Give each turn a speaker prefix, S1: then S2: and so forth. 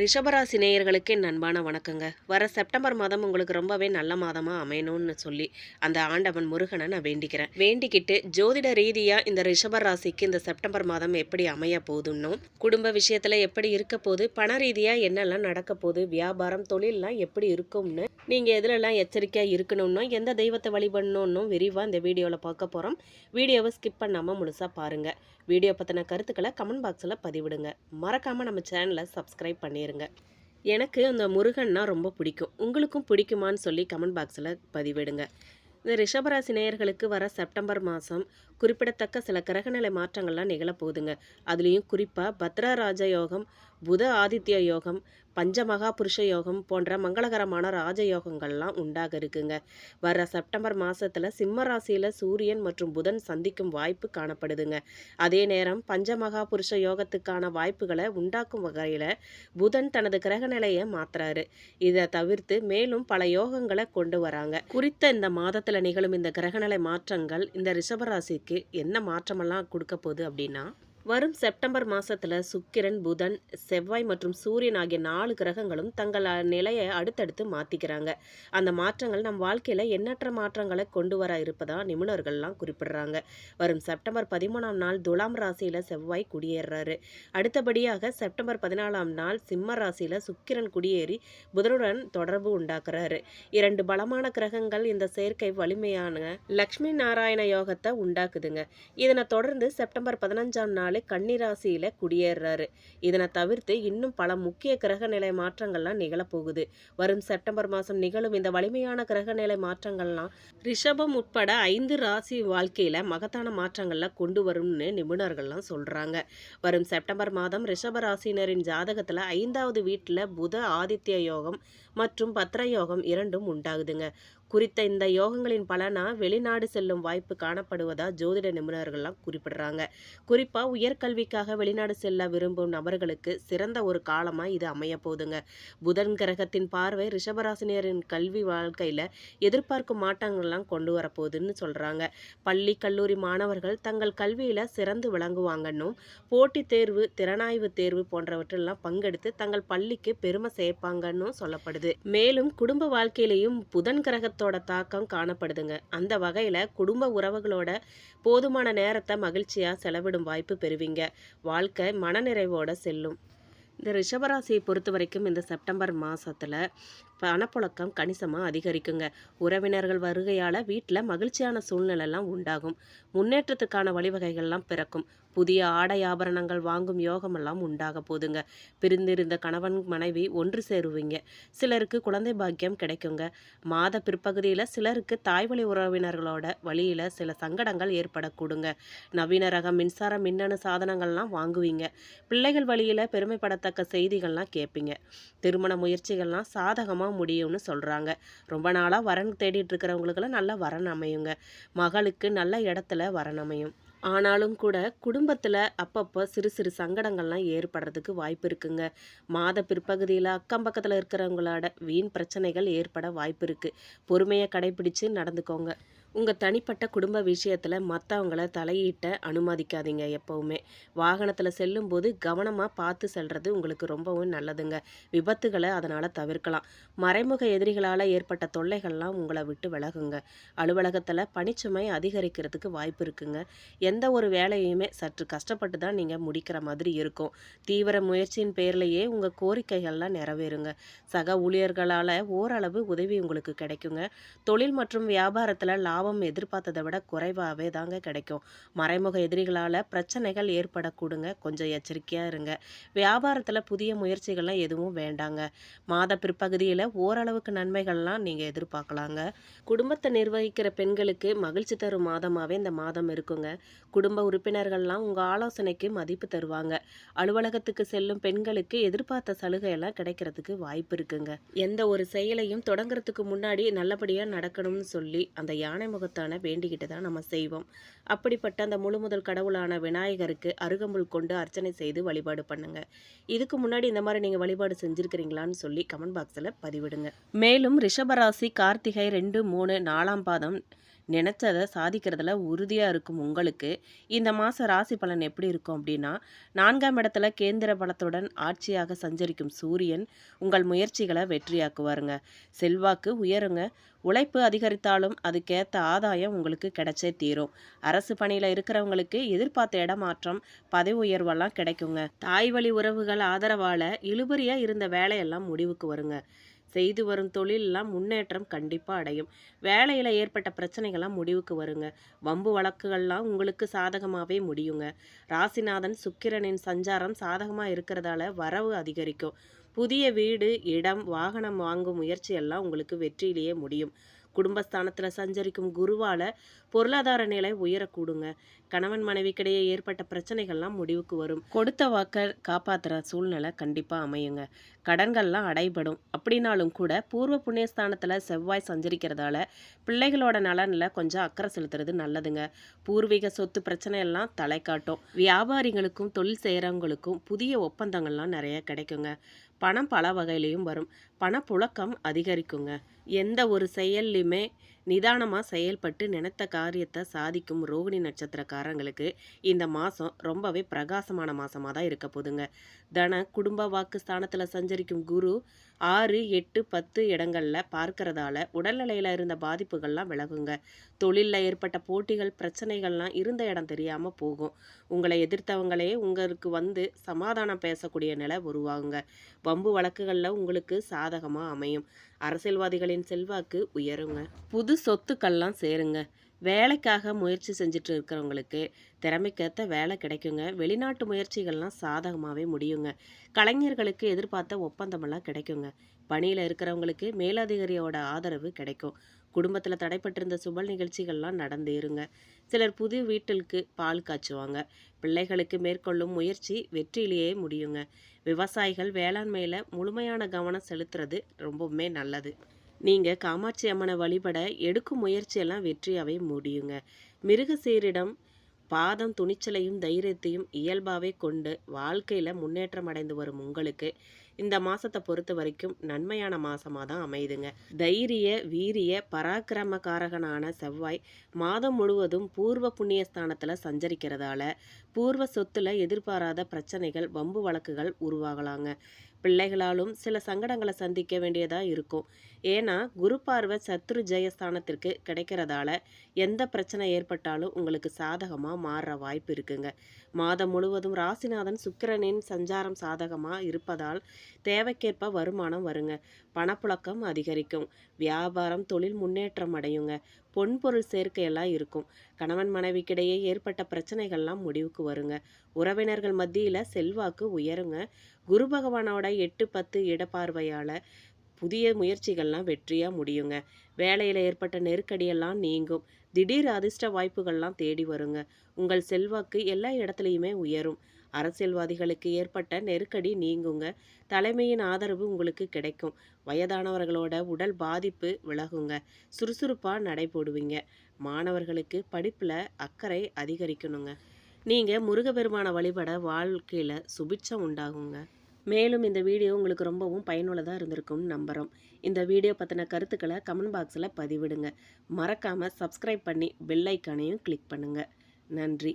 S1: ரிஷபராசி நேயர்களுக்கே என் அன்பான வணக்கங்க. வர செப்டம்பர் மாதம் உங்களுக்கு ரொம்பவே நல்ல மாதமாக அமையணும்னு சொல்லி அந்த ஆண்டவன் முருகனை நான் வேண்டிக்கிறேன். வேண்டிக்கிட்டு ஜோதிட ரீதியாக இந்த ரிஷப ராசிக்கு இந்த செப்டம்பர் மாதம் எப்படி அமைய போதுன்னும் குடும்ப விஷயத்தில் எப்படி இருக்க போது பண ரீதியாக என்னெல்லாம் நடக்க போகுது வியாபாரம் தொழிலெலாம் எப்படி இருக்கும்னு நீங்கள் எதுலெல்லாம் எச்சரிக்கையாக இருக்கணும்னா எந்த தெய்வத்தை வழிபடணும்னு விரிவாக இந்த வீடியோவில் பார்க்க போகிறோம் வீடியோவை ஸ்கிப் பண்ணாமல் முழுசாக பாருங்கள் வீடியோ பற்றின கருத்துக்களை கமெண்ட் பாக்ஸில் பதிவிடுங்க. மறக்காமல் நம்ம சேனலை சப்ஸ்கிரைப் பண்ணிடுங்க எனக்கு அந்த முருகன்னா ரொம்ப பிடிக்கும். உங்களுக்கும் பிடிக்குமான்னு சொல்லி கமெண்ட் பாக்ஸில் பதிவிடுங்க. இந்த ரிஷபராசி நேயர்களுக்கு வர செப்டம்பர் மாதம் குறிப்பிடத்தக்க சில கிரகநிலை மாற்றங்கள்லாம் நிகழப்போகுதுங்க. அதுலேயும் குறிப்பாக பத்ரராஜ யோகம் புத ஆதித்ய யோகம் பஞ்சமகா புருஷ யோகம் போன்ற மங்களகரமான ராஜ யோகங்கள்லாம் உண்டாக இருக்குங்க. வர செப்டம்பர் மாதத்தில் சிம்ம ராசியில் சூரியன் மற்றும் புதன் சந்திக்கும் வாய்ப்பு காணப்படுதுங்க. அதே நேரம் பஞ்சமகா புருஷ யோகத்துக்கான வாய்ப்புகளை உண்டாக்கும் வகையில் புதன் தனது கிரகநிலையை மாத்துறாரு. இதை தவிர்த்து மேலும் பல யோகங்களை கொண்டு வராங்க. குறித்த இந்த மாதத்தில் நிகழும் இந்த கிரகநிலை மாற்றங்கள் இந்த ரிஷபராசிக்கு என்ன மாற்றமெல்லாம் கொடுக்க போகுது அப்படின்னா வரும் செப்டம்பர் மாசத்துல சுக்கிரன் புதன் செவ்வாய் மற்றும் சூரியன் ஆகிய நாலு கிரகங்களும் தங்கள் நிலையை அடுத்தடுத்து மாத்திக்கிறாங்க. அந்த மாற்றங்கள் நம் வாழ்க்கையில எண்ணற்ற மாற்றங்களை கொண்டு வர இருப்பதா நிபுணர்கள்லாம் குறிப்பிடுறாங்க. வரும் செப்டம்பர் பதிமூணாம் நாள் துலாம் ராசியில செவ்வாய் குடியேறுறாரு அடுத்தபடியாக செப்டம்பர் பதினாலாம் நாள் சிம்ம ராசியில சுக்கிரன் குடியேறி புதனுடன் தொடர்பு உண்டாக்குறாரு. இரண்டு பலமான கிரகங்கள் இந்த சேர்க்கை வலிமையான லக்ஷ்மி நாராயண யோகத்தை உண்டாக்குதுங்க. இதனை தொடர்ந்து செப்டம்பர் பதினஞ்சாம் நாள் கன்னி கன்னிராசியில் குடியேறாரு. இதனை தவிர்த்து இன்னும் பல முக்கிய கிரகநிலை மாற்றங்கள்லாம் நிகழப்போகுது. வரும் செப்டம்பர் மாதம் நிகழும் இந்த வலிமையான கிரகநிலை மாற்றங்கள்லாம் ரிஷபம் உட்பட ஐந்து ராசி வாழ்க்கையில் மகத்தான மாற்றங்கள்லாம் கொண்டு வரும்னு நிபுணர்கள்லாம் சொல்கிறாங்க வரும் செப்டம்பர் மாதம் ரிஷப ராசினரின் ஜாதகத்தில் ஐந்தாவது வீட்டில் புத ஆதித்ய யோகம் மற்றும் பத்ர யோகம் இரண்டும் உண்டாகுதுங்க. குறித்த இந்த யோகங்களின் பலனா வெளிநாடு செல்லும் வாய்ப்பு காணப்படுவதா ஜோதிட நிபுணர்கள்லாம் குறிப்பிடுறாங்க. குறிப்பா உயர்கல்விக்காக வெளிநாடு செல்ல விரும்பும் நபர்களுக்கு சிறந்த ஒரு காலமா இது அமைய போதுங்க புதன் கிரகத்தின் பார்வை ரிஷபராசினியரின் கல்வி வாழ்க்கையில எதிர்பார்க்கும் மாற்றங்கள்லாம் கொண்டு வரப்போகுதுன்னு சொல்றாங்க. பள்ளி கல்லூரி மாணவர்கள் தங்கள் கல்வியில சிறந்து விளங்குவாங்கன்னும் போட்டித் தேர்வு திறனாய்வு தேர்வு போன்றவற்றெல்லாம் பங்கெடுத்து தங்கள் பள்ளிக்கு பெருமை சேர்ப்பாங்கன்னு சொல்லப்படுது. மேலும் குடும்ப வாழ்க்கையிலையும் புதன் கிரகத்தோட தாக்கம் காணப்படுதுங்க. அந்த வகையில் குடும்ப உறவுகளோட போதுமான நேரத்தை மகிழ்ச்சியாக செலவிடும் வாய்ப்பு பெறுவீங்க. வாழ்க்கை மனநிறைவோட செல்லும். இந்த ரிஷபராசியை பொறுத்த வரைக்கும் இந்த செப்டம்பர் மாதத்தில் பணப்புழக்கம் கணிசமாக அதிகரிக்குங்க. உறவினர்கள் வருகையால் வீட்டில் மகிழ்ச்சியான சூழ்நிலைலாம் உண்டாகும். முன்னேற்றத்துக்கான வழிவகைகள்லாம் பிறக்கும். புதிய ஆடை ஆபரணங்கள் வாங்கும் யோகமெல்லாம் உண்டாக போதுங்க. பிரிந்திருந்த கணவன் மனைவி ஒன்று சேருவீங்க. சிலருக்கு குழந்தை பாக்கியம் கிடைக்குங்க. மாத பிற்பகுதியில் சிலருக்கு தாய்வழி உறவினர்களோட வழியில் சில சங்கடங்கள் ஏற்படக்கூடுங்க. நவீன ரக மின்சார மின்னணு சாதனங்கள்லாம் வாங்குவீங்க. பிள்ளைகள் வழியில் பெருமைப்படத்தக்க செய்திகள்லாம் கேட்பீங்க திருமண முயற்சிகள்லாம் சாதகமாக முடியும்னு சொல்கிறாங்க ரொம்ப நாளாக வரன் தேடிட்டு இருக்கிறவங்களுக்கெல்லாம் நல்ல வரன் அமையுங்க. மகளுக்கு நல்ல இடத்துல வரன் அமையும். ஆனாலும் கூட குடும்பத்தில் அப்பப்போ சிறு சிறு சங்கடங்கள்லாம் ஏற்படுறதுக்கு வாய்ப்பு இருக்குங்க. மாத பிற்பகுதியில் அக்கம் பக்கத்தில் இருக்கிறவங்களோட வீண் பிரச்சனைகள் ஏற்பட வாய்ப்பு இருக்குது பொறுமையை கடைபிடித்து நடந்துக்கோங்க. உங்கள் தனிப்பட்ட குடும்ப விஷயத்தில் மற்றவங்கள தலையிட்ட அனுமதிக்காதீங்க எப்போவுமே. வாகனத்தில் செல்லும்போது கவனமாக பார்த்து செல்கிறது உங்களுக்கு ரொம்பவும் நல்லதுங்க. விபத்துகளை அதனால் தவிர்க்கலாம். மறைமுக எதிரிகளால் ஏற்பட்ட தொல்லைகள்லாம் உங்களை விட்டு விலகுங்க. அலுவலகத்தில் பணிச்சுமை அதிகரிக்கிறதுக்கு வாய்ப்பு இருக்குங்க. எந்த ஒரு வேலையுமே சற்று கஷ்டப்பட்டு தான் நீங்கள் முடிக்கிற மாதிரி இருக்கும். தீவிர முயற்சியின் பேர்லேயே உங்கள் கோரிக்கைகள்லாம் நிறைவேறுங்க. சக ஊழியர்களால் ஓரளவு உதவி உங்களுக்கு கிடைக்குங்க. தொழில் மற்றும் வியாபாரத்தில் லாபம் எதிர்பார்த்ததை விட குறைவாகவே தாங்க கிடைக்கும். மறைமுக எதிரிகளால் பிரச்சனைகள் ஏற்படக்கூடுங்க. கொஞ்சம் எச்சரிக்கையாக இருங்க. வியாபாரத்தில் புதிய முயற்சிகள்லாம் எதுவும் வேண்டாங்க. மாத பிற்பகுதியில் ஓரளவுக்கு நன்மைகள்லாம் நீங்கள் எதிர்பார்க்கலாங்க. குடும்பத்தை நிர்வகிக்கிற பெண்களுக்கு மகிழ்ச்சி தரும் மாதமாகவே இந்த மாதம் இருக்குங்க. குடும்ப உறுப்பினர்கள்லாம் உங்கள் ஆலோசனைக்கு மதிப்பு தருவாங்க. அலுவலகத்துக்கு செல்லும் பெண்களுக்கு எதிர்பார்த்த சலுகையெல்லாம் கிடைக்கிறதுக்கு வாய்ப்பு இருக்குங்க. எந்த ஒரு செயலையும் தொடங்குறதுக்கு முன்னாடி நல்லபடியாக நடக்கணும்னு சொல்லி அந்த யானை முகத்தான வேண்டிக்கிட்டு தான் நம்ம செய்வோம். அப்படிப்பட்ட அந்த முழு முதல் கடவுளான விநாயகருக்கு அருகம்புல் கொண்டு அர்ச்சனை செய்து வழிபாடு பண்ணுங்க. இதுக்கு முன்னாடி இந்த மாதிரி நீங்கள் வழிபாடு செஞ்சுருக்கிறீங்களான்னு சொல்லி கமெண்ட் பாக்ஸில் பதிவிடுங்க. மேலும் ரிஷபராசி கார்த்திகை ரெண்டு மூணு நாலாம் பாதம் நினச்சதை சாதிக்கிறதுல உறுதியாக இருக்கும் உங்களுக்கு. இந்த மாதம் ராசி பலன் எப்படி இருக்கும் அப்படின்னா நான்காம் இடத்துல கேந்திர பலத்துடன் ஆட்சியாக சஞ்சரிக்கும் சூரியன் உங்கள் முயற்சிகளை வெற்றியாக்குவாருங்க. செல்வாக்கு உயருங்க. உழைப்பு அதிகரித்தாலும் அதுக்கேற்ற ஆதாயம் உங்களுக்கு கிடைச்சே தீரும். அரசு பணியில் இருக்கிறவங்களுக்கு எதிர்பார்த்த இடமாற்றம் பதவி உயர்வெல்லாம் கிடைக்குங்க. தாய் வழி உறவுகள் ஆதரவால் இழுபறியாக இருந்த வேலையெல்லாம் முடிவுக்கு வருங்க. செய்து வரும் தொழிலெலாம் முன்னேற்றம் கண்டிப்பாக அடையும். வேலையில் ஏற்பட்ட பிரச்சனைகள்லாம் முடிவுக்கு வருங்க. வம்பு வழக்குகள்லாம் உங்களுக்கு சாதகமாகவே முடியுங்க. ராசிநாதன் சுக்கிரனின் சஞ்சாரம் சாதகமாக இருக்கிறதால வரவு அதிகரிக்கும். புதிய வீடு இடம் வாகனம் வாங்கும் முயற்சி எல்லாம் உங்களுக்கு வெற்றியிலேயே முடியும். குடும்பஸ்தானத்தில் சஞ்சரிக்கும் குருவால் பொருளாதார நிலை உயரக்கூடுங்க. கணவன் மனைவிக்கிடையே ஏற்பட்ட பிரச்சனைகள்லாம் முடிவுக்கு வரும். கொடுத்த வாக்க காப்பாற்றுற சூழ்நிலை கண்டிப்பாக அமையுங்க. கடன்கள்லாம் அடைபடும். அப்படின்னாலும் கூட பூர்வ புண்ணியஸ்தானத்தில் செவ்வாய் சஞ்சரிக்கிறதால பிள்ளைகளோட நலனில் கொஞ்சம் அக்கறை செலுத்துறது நல்லதுங்க. பூர்வீக சொத்து பிரச்சனை எல்லாம் தலை காட்டும் வியாபாரிகளுக்கும் தொழில் செய்கிறவங்களுக்கும் புதிய ஒப்பந்தங்கள்லாம் நிறைய கிடைக்குங்க. பணம் பல வகையிலையும் வரும். பணப்புழக்கம் அதிகரிக்குங்க. எந்த ஒரு செயல்லையுமே நிதானமாக செயல்பட்டு நினைத்த காரியத்தை சாதிக்கும் ரோகிணி நட்சத்திரக்காரங்களுக்கு இந்த மாதம் ரொம்பவே பிரகாசமான மாதமாக தான் இருக்க போதுங்க தன குடும்ப வாக்கு ஸ்தானத்தில் சஞ்சரிக்கும் குரு ஆறு எட்டு பத்து இடங்களில் பார்க்கறதால உடல்நிலையில் இருந்த பாதிப்புகள்லாம் விலகுங்க. தொழிலில் ஏற்பட்ட போட்டிகள் பிரச்சனைகள்லாம் இருந்த இடம் தெரியாமல் போகும். உங்களை எதிர்த்தவங்களே உங்களுக்கு வந்து சமாதானம் பேசக்கூடிய நிலை உருவாகுங்க. வம்பு வழக்குகளில் உங்களுக்கு சாதகமாக அமையும். அரசியல்வாதிகளின் செல்வாக்கு உயருங்க. புது சொத்துக்கள்லாம் சேருங்க. வேலைக்காக முயற்சி செஞ்சுட்டு இருக்கிறவங்களுக்கு திறமைக்கேற்ற வேலை கிடைக்குங்க. வெளிநாட்டு முயற்சிகள்லாம் சாதகமாகவே முடியுங்க. கலைஞர்களுக்கு எதிர்பார்த்த ஒப்பந்தமெல்லாம் கிடைக்குங்க. பணியில் இருக்கிறவங்களுக்கு மேலதிகாரியோட ஆதரவு கிடைக்கும். குடும்பத்தில் தடைப்பட்டிருந்த சுபல் நிகழ்ச்சிகள்லாம் நடந்தேறுங்க. சிலர் புது வீட்டிற்கு பால் காய்ச்சுவாங்க. பிள்ளைகளுக்கு மேற்கொள்ளும் முயற்சி வெற்றியிலேயே முடியுங்க. விவசாயிகள் வேளாண்மையில் முழுமையான கவனம் செலுத்துறது ரொம்பவுமே நல்லது. நீங்கள் காமாட்சி அம்மனை வழிபட எடுக்கும் முயற்சியெல்லாம் வெற்றியாகவே முடியுங்க. மிருகசீரிடம் பாதம் துணிச்சலையும் தைரியத்தையும் இயல்பாகவே கொண்டு வாழ்க்கையில் முன்னேற்றம் அடைந்து வரும் உங்களுக்கு இந்த மாதத்தை பொறுத்த வரைக்கும் நன்மையான மாதமாக தான் அமையுதுங்க. தைரிய வீரிய பராக்கிரமக்காரகனான செவ்வாய் மாதம் முழுவதும் பூர்வ புண்ணியஸ்தானத்தில் சஞ்சரிக்கிறதால பூர்வ சொத்தில் எதிர்பாராத பிரச்சனைகள் வம்பு வழக்குகள் உருவாகலாங்க. பிள்ளைகளாலும் சில சங்கடங்களை சந்திக்க வேண்டியதாக இருக்கும். ஏன்னா குரு பார்வை சத்ரு ஜெயஸ்தானத்திற்கு கிடைக்கிறதால எந்த பிரச்சனை ஏற்பட்டாலும் உங்களுக்கு சாதகமாக மாறுற வாய்ப்பு இருக்குங்க. மாதம் முழுவதும் ராசிநாதன் சுக்கிரனின் சஞ்சாரம் சாதகமாக இருப்பதால் தேவைக்கேற்ப வருமானம் வருங்க. பணப்புழக்கம் அதிகரிக்கும். வியாபாரம் தொழில் முன்னேற்றம் அடையுங்க. பொன்பொருள் சேர்க்கையெல்லாம் இருக்கும். கணவன் மனைவிக்கிடையே ஏற்பட்ட பிரச்சனைகள்லாம் முடிவுக்கு வருங்க. உறவினர்கள் மத்தியில் செல்வாக்கு உயருங்க. குரு பகவானோட எட்டு பத்து இடப்பார்வையால் புதிய முயற்சிகள்லாம் வெற்றியாக முடியுங்க. வேலையில் ஏற்பட்ட நெருக்கடியெல்லாம் நீங்கும். திடீர் அதிர்ஷ்ட வாய்ப்புகள்லாம் தேடி வருங்க. உங்கள் செல்வாக்கு எல்லா இடத்துலையுமே உயரும். அரசியல்வாதிகளுக்கு ஏற்பட்ட நெருக்கடி நீங்குங்க. தலைமையின் ஆதரவு உங்களுக்கு கிடைக்கும். வயதானவர்களோட உடல் பாதிப்பு விலகுங்க. சுறுசுறுப்பாக நடைபோடுவீங்க. மாணவர்களுக்கு படிப்பில் அக்கறை அதிகரிக்கணுங்க. நீங்கள் முருகப்பெருமான வழிபட வாழ்க்கையில் சுபிட்சம் உண்டாகுங்க. மேலும் இந்த வீடியோ உங்களுக்கு ரொம்பவும் பயனுள்ளதாக இருந்திருக்கும்னு நம்புகிறோம் இந்த வீடியோ பற்றின கருத்துக்களை கமெண்ட் பாக்ஸில் பதிவிடுங்க. மறக்காமல் சப்ஸ்கிரைப் பண்ணி பெல்லைக்கானையும் கிளிக் பண்ணுங்கள் நன்றி.